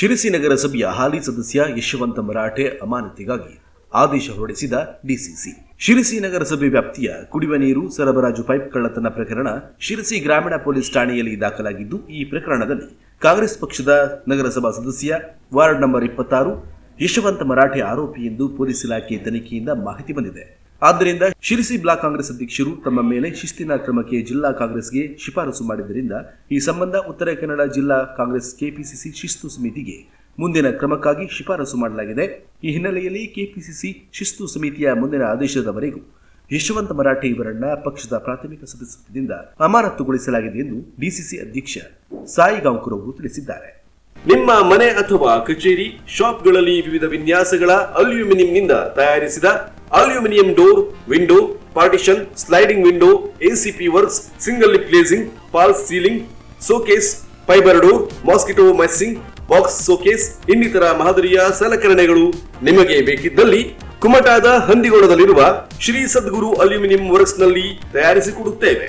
ಶಿರಸಿ ನಗರಸಭೆಯ ಹಾಲಿ ಸದಸ್ಯ ಯಶವಂತ ಮರಾಠೆ ಅಮಾನತಿಗಾಗಿ ಆದೇಶ ಹೊರಡಿಸಿದ ಡಿಸಿಸಿ. ಶಿರಸಿ ನಗರಸಭೆ ವ್ಯಾಪ್ತಿಯ ಕುಡಿಯುವ ನೀರು ಸರಬರಾಜು ಪೈಪ್ ಕಳ್ಳತನ ಪ್ರಕರಣ ಶಿರಸಿ ಗ್ರಾಮೀಣ ಪೊಲೀಸ್ ಠಾಣೆಯಲ್ಲಿ ದಾಖಲಾಗಿದ್ದು, ಈ ಪ್ರಕರಣದಲ್ಲಿ ಕಾಂಗ್ರೆಸ್ ಪಕ್ಷದ ನಗರಸಭಾ ಸದಸ್ಯ ವಾರ್ಡ್ ನಂಬರ್ ಇಪ್ಪತ್ತಾರು ಯಶವಂತ ಮರಾಠೆ ಆರೋಪಿ ಎಂದು ಪೊಲೀಸ್ ಇಲಾಖೆ ತನಿಖೆಯಿಂದ ಮಾಹಿತಿ ಬಂದಿದೆ. ಆದ್ದರಿಂದ ಶಿರಸಿ ಬ್ಲಾಕ್ ಕಾಂಗ್ರೆಸ್ ಅಧ್ಯಕ್ಷರು ತಮ್ಮ ಮೇಲೆ ಶಿಸ್ತಿನ ಕ್ರಮಕ್ಕೆ ಜಿಲ್ಲಾ ಕಾಂಗ್ರೆಸ್ಗೆ ಶಿಫಾರಸು ಮಾಡಿದ್ದರಿಂದ ಈ ಸಂಬಂಧ ಉತ್ತರ ಕನ್ನಡ ಜಿಲ್ಲಾ ಕಾಂಗ್ರೆಸ್ ಕೆಪಿಸಿಸಿ ಶಿಸ್ತು ಸಮಿತಿಗೆ ಮುಂದಿನ ಕ್ರಮಕ್ಕಾಗಿ ಶಿಫಾರಸು ಮಾಡಲಾಗಿದೆ. ಈ ಹಿನ್ನೆಲೆಯಲ್ಲಿ ಕೆಪಿಸಿಸಿ ಶಿಸ್ತು ಸಮಿತಿಯ ಮುಂದಿನ ಆದೇಶದವರೆಗೂ ಯಶವಂತ ಮರಾಠಿ ಇವರನ್ನ ಪಕ್ಷದ ಪ್ರಾಥಮಿಕ ಸದಸ್ಯತ್ವದಿಂದ ಅಮಾನತುಗೊಳಿಸಲಾಗಿದೆ ಎಂದು ಡಿಸಿಸಿ ಅಧ್ಯಕ್ಷ ಸಾಯಿ ಅವರು ತಿಳಿಸಿದ್ದಾರೆ. ನಿಮ್ಮ ಮನೆ ಅಥವಾ ಕಚೇರಿ, ಶಾಪ್ಗಳಲ್ಲಿ ವಿವಿಧ ವಿನ್ಯಾಸಗಳ ಅಲ್ಯೂಮಿನಿಯಂನಿಂದ ತಯಾರಿಸಿದ aluminium door window partition sliding window ACP works single glazing false ceiling showcase fibre door mosquito meshing box showcase ಇನ್ನಿತರ ಮಾದರಿಯ ಸಲಕರಣೆಗಳು ನಿಮಗೆ ಬೇಕಿದ್ದಲ್ಲಿ ಕುಮಟಾದ ಹಂದಿಗೋಡದಲ್ಲಿರುವ ಶ್ರೀ ಸದ್ಗುರು ಅಲ್ಯೂಮಿನಿಯಂ ವರ್ಕ್ಸ್ನಲ್ಲಿ ತಯಾರಿಸಿಕೊಡುತ್ತೇವೆ.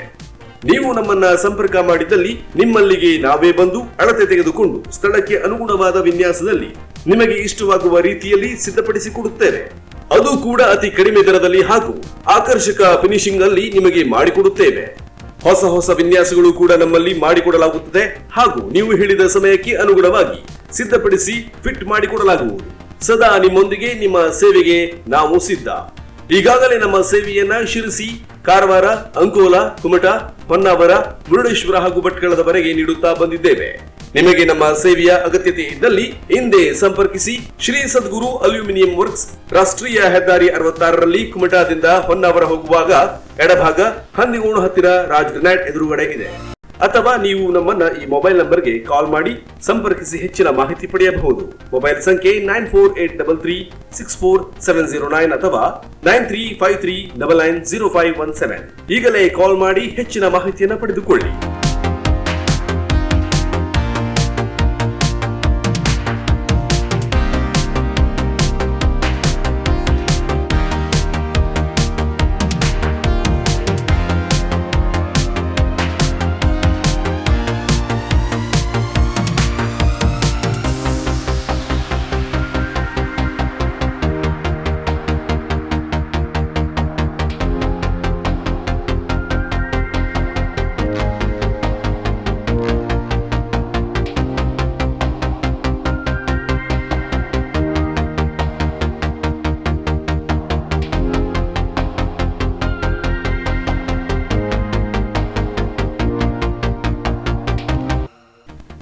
ನೀವು ನಮ್ಮನ್ನ ಸಂಪರ್ಕ ಮಾಡಿದ್ದಲ್ಲಿ ನಿಮ್ಮಲ್ಲಿಗೆ ನಾವೇ ಬಂದು ಅಳತೆ ತೆಗೆದುಕೊಂಡು ಸ್ಥಳಕ್ಕೆ ಅನುಗುಣವಾದ ವಿನ್ಯಾಸದಲ್ಲಿ ನಿಮಗೆ ಇಷ್ಟವಾಗುವ ರೀತಿಯಲ್ಲಿ ಸಿದ್ಧಪಡಿಸಿಕೊಡುತ್ತೇವೆ. ಅದು ಕೂಡ ಅತಿ ಕಡಿಮೆ ದರದಲ್ಲಿ ಹಾಗೂ ಆಕರ್ಷಕ ಫಿನಿಶಿಂಗ್ ಅಲ್ಲಿ ನಿಮಗೆ ಮಾಡಿಕೊಡುತ್ತೇವೆ. ಹೊಸ ಹೊಸ ವಿನ್ಯಾಸಗಳು ಕೂಡ ನಮ್ಮಲ್ಲಿ ಮಾಡಿಕೊಡಲಾಗುತ್ತದೆ ಹಾಗೂ ನೀವು ಹೇಳಿದ ಸಮಯಕ್ಕೆ ಅನುಗುಣವಾಗಿ ಸಿದ್ಧಪಡಿಸಿ ಫಿಟ್ ಮಾಡಿಕೊಡಲಾಗುವುದು. ಸದಾ ನಿಮ್ಮೊಂದಿಗೆ ನಿಮ್ಮ ಸೇವೆಗೆ ನಾವು ಸಿದ್ಧ. ಈಗಾಗಲೇ ನಮ್ಮ ಸೇವೆಯನ್ನ ಶಿರಸಿ ಕಾರವಾರ, ಅಂಕೋಲಾ, ಕುಮಟಾ, ಹೊನ್ನಾವರ, ಮುರುಡೇಶ್ವರ ಹಾಗೂ ಭಟ್ಕಳದವರೆಗೆ ನೀಡುತ್ತಾ ಬಂದಿದ್ದೇವೆ. ನಿಮಗೆ ನಮ್ಮ ಸೇವೆಯ ಅಗತ್ಯತೆ ಇದ್ದಲ್ಲಿ ಹಿಂದೆ ಸಂಪರ್ಕಿಸಿ ಶ್ರೀ ಸದ್ಗುರು ಅಲ್ಯೂಮಿನಿಯಂ ವರ್ಕ್ಸ್ ರಾಷ್ಟ್ರೀಯ ಹೆದ್ದಾರಿ ಅರವತ್ತಾರರಲ್ಲಿ ಕುಮಟಾದಿಂದ ಹೊನ್ನಾವರ ಹೋಗುವಾಗ ಎಡಭಾಗ ಹಂದಿಗೋಣು ಹತ್ತಿರ ರಾಜ್ ಗ್ರನೈಟ್ ಎದುರುಗಡೆ ಇದೆ. ಅಥವಾ ನೀವು ನಮ್ಮನ್ನ ಈ ಮೊಬೈಲ್ ನಂಬರ್ಗೆ ಕಾಲ್ ಮಾಡಿ ಸಂಪರ್ಕಿಸಿ ಹೆಚ್ಚಿನ ಮಾಹಿತಿ ಪಡೆಯಬಹುದು. ಮೊಬೈಲ್ ಸಂಖ್ಯೆ nine four eight double three six four seven zero nine ಅಥವಾ nine three five three double nine zero five one seven. ಈಗಲೇ ಕಾಲ್ ಮಾಡಿ ಹೆಚ್ಚಿನ ಮಾಹಿತಿಯನ್ನು ಪಡೆದುಕೊಳ್ಳಿ.